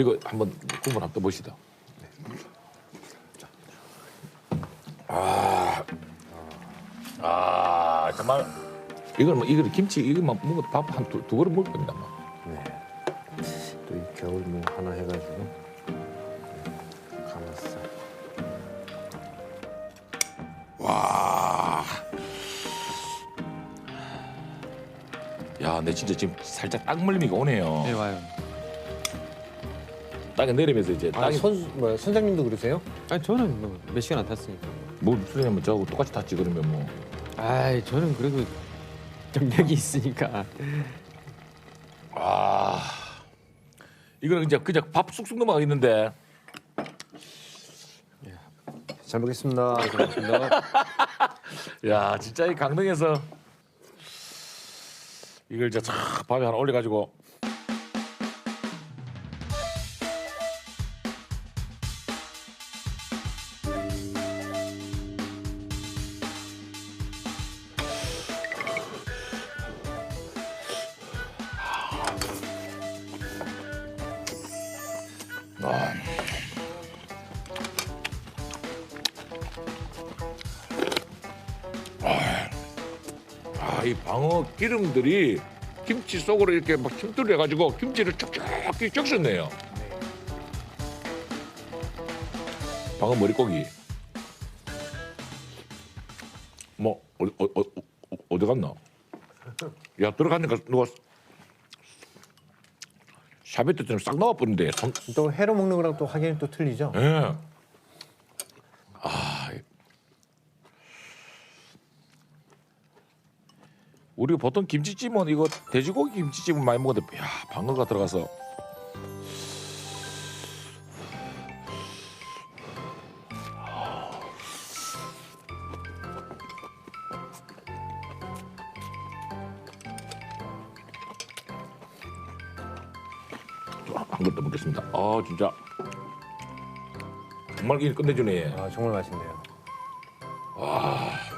이거 한번 국물 한번 떠보시다. 아, 아 정말 이걸 뭐 이거 김치 이거만 먹어도 밥한두 그릇 먹을 겁니다. 뭐. 네. 또 이 겨울 무 하나 해가지고. 와. 야, 내 진짜 지금 살짝 딱 물림이가 오네요. 네 와요. 땅에 내리면서 이제 아, 땅에 선 뭐야 선장님도 그러세요? 아니 저는 뭐 몇 시간 안 탔으니까. 뭐 수련하면 저하고 똑같이 탔지 그러면 뭐. 아이 저는 그래도 경력이 있으니까. 아. 이거는 이제 그냥 밥 쑥쑥 넘어가겠는데. 잘 먹겠습니다. 야, 진짜 이 강릉에서 이걸 이제 쫙 밥에 하나 올려 가지고 아. 아, 이 방어 기름들이 김치 속으로 이렇게 막 침투를 해가지고 김치를 촉촉히 적셨네요. 방어 머릿고기. 뭐 어디 어, 어, 어, 어디 갔나? 야 들어가니까 누가 샤베트 때문에 싹 나와버린데 손, 또 회로 먹는 거랑 또 확연히 또 틀리죠? 예. 아, 우리가 보통 김치찜은 이거 돼지고기 김치찜은 많이 먹었는데, 야 방어가 들어가서. 한것더 먹겠습니다. 아 진짜 정말 이 끝내주네. 아 정말 맛있네요. 와.